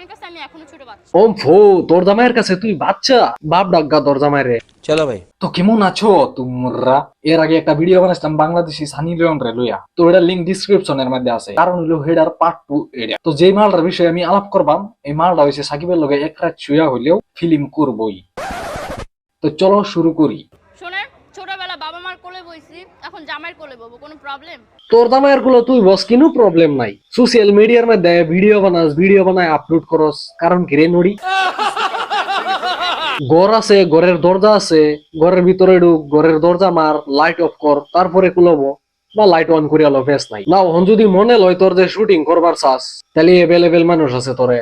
আমি তোমরা? এর আগে একটা ভিডিও সানি রে লইয়া। তো এটা মধ্যে আছে। কারণ পার্ট টু তো যেই বিষয়ে আমি আলাপ করবাম এই মালটা হইছে সাকিবের লোক একটা ছুয়া হইলেও ফিল্ম করবই। তো চলো শুরু করি। কোলে এখন জামাইয়ের কোলে বলব কোনো প্রবলেম তোর জামাইয়েরগুলো তুই বস কিনু প্রবলেম নাই। সোশ্যাল মিডিয়ার মধ্যে ভিডিও বানাস ভিডিও বানায় আপলোড করস কারণ কি রে নড়ি ঘর আছে ঘরের দরজা আছে ঘরের ভিতরে ঢুক ঘরের দরজা মার লাইট অফ কর তারপরে কুলবো বা লাইট অন করে আলো ফেস নাই। না হন যদি মনে লয় তোর যে শুটিং করবার চাস তাহলে এভেলেবেল মানুষ আছে তোরে।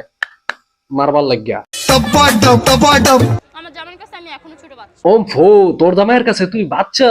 মারবার লাগিয়া। আমার জামাইয়ের কাছে আমি এখনও ছোট বাচ্চা। ওম ফো তোর জামাইয়ের কাছে তুই বাচ্চা?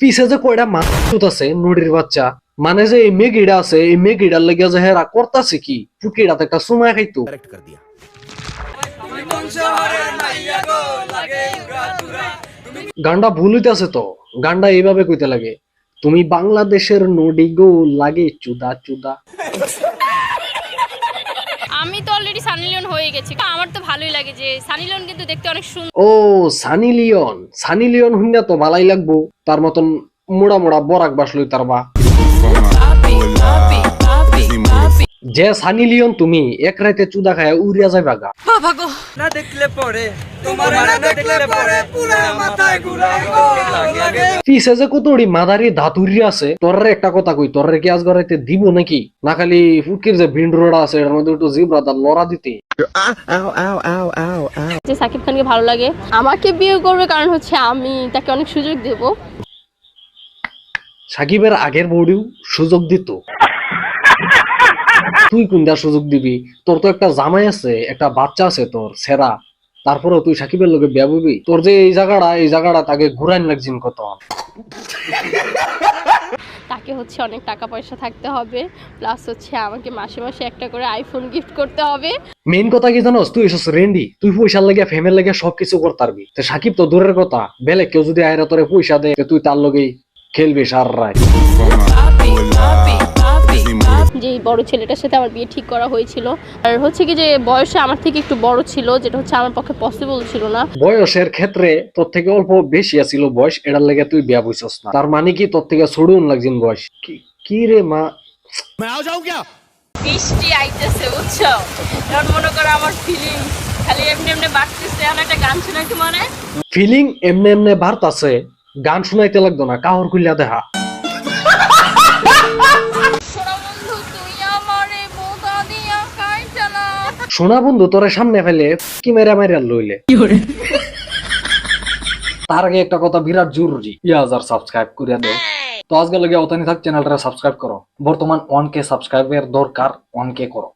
পিছে যে কয়টা মাছ আছে নুড়ির বাচ্চা মানে যে এই মেগিডা আছে এই মেগিডার লেগে যে হেরা করতাছে কি? টুকিডাতে একটা সুমায় খাইতো। গান্ডা ভুল হইতেছে তো। গান্ডা এইভাবে কইতে লাগে তুমি বাংলাদেশের নডিগো লাগে চুদা চুদা। অলরেডি সানি লিওন হয়ে গেছে। আমার তো ভালোই লাগে যে সানি লিওন কিন্তু দেখতে অনেক সুন্দর ও সানি লিওন সানি লিওন হুন্না তো ভালোই লাগবো। তার মতন মোড়া মোড়া বরাক বাসলই তার বা যে সানি লিওন তুমি এক রাতে চুদা খায় উড়িয়া যাইবা গা না দেখলে পরে তোমার না দেখলে পরে পুরা মাথায় ঘুরায় গো। পিছে যে কতড়ি মাদারি ধাতুরি আছে তোর একটা কথা কই তোর কি আজ দিব নাকি? না খালি ফুটকির যে ভিন্ডরোডা আছে এর মধ্যে একটু জিব্রা তার লড়া দিতে। যে সাকিব খানকে ভালো লাগে আমাকে বিয়ে করবে কারণ হচ্ছে আমি তাকে অনেক সুযোগ দেব। সাকিবের আগের বউডিও সুযোগ দিত। তুই কোনটা সুযোগ দিবি? তোর তো একটা জামাই আছে একটা বাচ্চা আছে তোর সেরা। তারপরেও তুই সাকিবের লোকে ব্যাববি তোর যে এই জায়গাটা এই জায়গাটা তাকে ঘুরাইন লাগছিন কত। তাকে হচ্ছে অনেক টাকা পয়সা থাকতে হবে প্লাস হচ্ছে আমাকে মাসে মাসে একটা করে আইফোন গিফট করতে হবে। মেইন কথা কি জানোস? তুই এসস রেন্ডি। তুই পয়সার লাগে ফ্যামের লাগে সবকিছু করতে পারবি তো সাকিব তো দূরের কথা। বেলে কেউ যদি আয়রা তোরে পয়সা দেয় তুই তার লগেই খেলবি সার রায় যে বড় ছেলেটার সাথে আমার বিয়ে ঠিক করা হয়েছিল। আর হচ্ছে কি যে বয়সে আমার থেকে একটু বড় ছিল যেটা হচ্ছে আমার পক্ষে পসিবল ছিল না। বয়সের ক্ষেত্রে তোর থেকে অল্প বেশি ছিল বয়স এটার লেগে তুই বিয়া বুঝছস না। তার মানে কি তোর থেকে ছড়ুন লাগছিল বয়স? কি রে মা? বৃষ্টি আইতেছে বুঝছ? কারণ মনে করো আমার ফিলিং খালি এমনি এমনি বাড়তেছে আর একটা গান শোনাইতে মনে? ফিলিং এমনি এমনি বাড়তাছে গান শোনাইতে লাগতো না কাহর খুলিয়া দেখা সোনা বন্ধু তোরে সামনে ফেলে কি মেরা মেরা লইলে? তার আগে একটা কথা বিরাট জরুরি। ইয়াজ আর সাবস্ক্রাইব করিয়া দে তো আজকে লাগে অতানি থাক চ্যানেলটা সাবস্ক্রাইব করো। বর্তমান ওয়ান কে সাবস্ক্রাইবের দরকার ওয়ান কে করো।